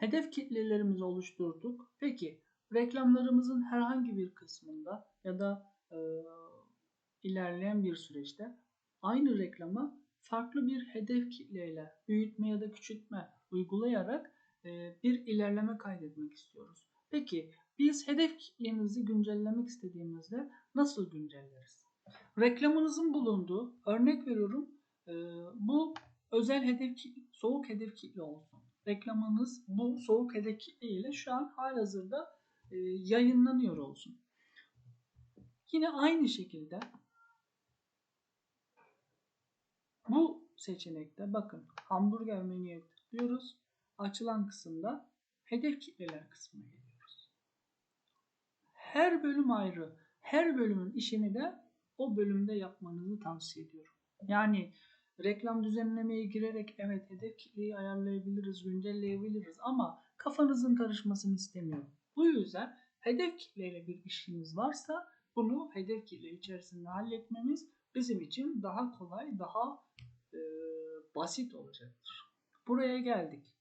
Hedef kitlelerimizi oluşturduk. Peki reklamlarımızın herhangi bir kısmında ya da e, ilerleyen bir süreçte aynı reklama farklı bir hedef kitleyle büyütme ya da küçültme uygulayarak e, bir ilerleme kaydetmek istiyoruz. Peki biz hedef kitlemizi güncellemek istediğimizde nasıl güncelleriz? Reklamınızın bulunduğu, örnek veriyorum, e, bu özel hedef soğuk hedef kitle olsun. Reklamınız bu soğuk hedef kitle ile şu an halihazırda e, yayınlanıyor olsun. Yine aynı şekilde bu seçenekte bakın hamburger menüye tıklıyoruz. Açılan kısımda hedef kitleler kısmına geliyoruz. Her bölüm ayrı. Her bölümün işini de o bölümde yapmanızı tavsiye ediyorum. Yani reklam düzenlemeye girerek evet hedef kitleyi ayarlayabiliriz, güncelleyebiliriz ama kafanızın karışmasını istemiyorum. Bu yüzden hedef kitleyle bir işiniz varsa bunu hedef kitle içerisinde halletmemiz bizim için daha kolay, daha e, basit olacaktır. Buraya geldik.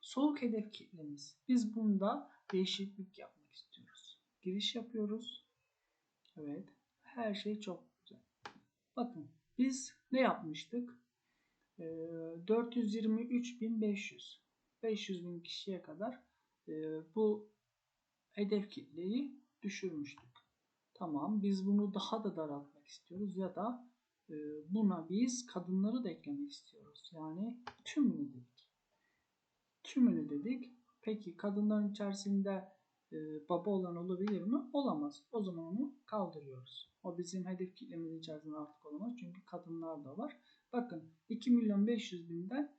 Soğuk hedef kitlemiz. Biz bunda değişiklik yapmak istiyoruz. Giriş yapıyoruz. Evet. Her şey çok güzel. Bakın biz ne yapmıştık? E, 423.500 500 bin kişiye kadar e, bu hedef kitleyi düşürmüştük. Tamam biz bunu daha da daraltmak istiyoruz ya da e, buna biz kadınları da eklemek istiyoruz. Yani tümünü dedik. Tümünü dedik. Peki kadınların içerisinde e, baba olan olabilir mi? Olamaz. O zaman onu kaldırıyoruz. O bizim hedef kitlemizin içerisinde artık olamaz. Çünkü kadınlar da var. Bakın 2 milyon 500 binden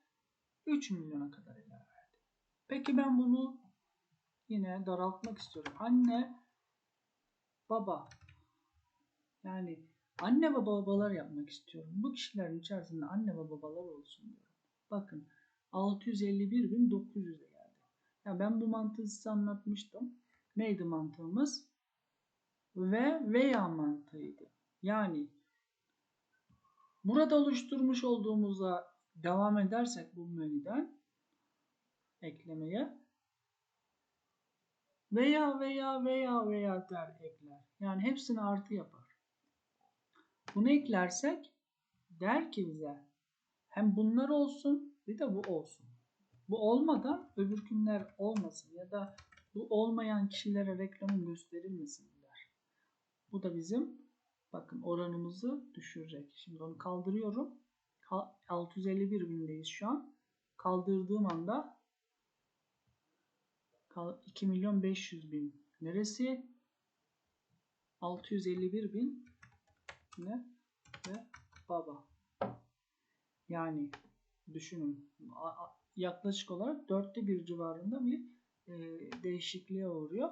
3 milyona kadar ilerledi. Peki ben bunu yine daraltmak istiyorum. Anne, baba. Yani anne ve babalar yapmak istiyorum. Bu kişilerin içerisinde anne ve babalar olsun diyorum. Bakın 651.900'e geldi. Ya ben bu mantığı size anlatmıştım. Neydi mantığımız? Ve veya mantığıydı. Yani burada oluşturmuş olduğumuza devam edersek bu menüden eklemeye veya veya veya veya der ekler. Yani hepsini artı yapar. Bunu eklersek der ki bize hem bunlar olsun bir de bu olsun. Bu olmadan öbür günler olmasın ya da bu olmayan kişilere reklamın gösterilmesin der. Bu da bizim bakın oranımızı düşürecek. Şimdi onu kaldırıyorum. 651 bindeyiz şu an. Kaldırdığım anda 2 milyon 500 bin neresi? 651 bin ne? Ve baba. Yani düşünün yaklaşık olarak dörtte bir civarında bir e, değişikliğe uğruyor.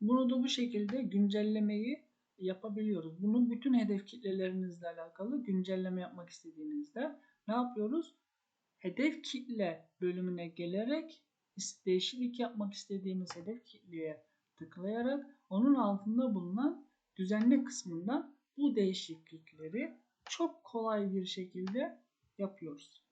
Bunu da bu şekilde güncellemeyi yapabiliyoruz. Bunu bütün hedef kitlelerinizle alakalı güncelleme yapmak istediğinizde ne yapıyoruz? Hedef kitle bölümüne gelerek değişiklik yapmak istediğimiz hedef kitleye tıklayarak onun altında bulunan düzenle kısmından bu değişiklikleri çok kolay bir şekilde yapıyoruz.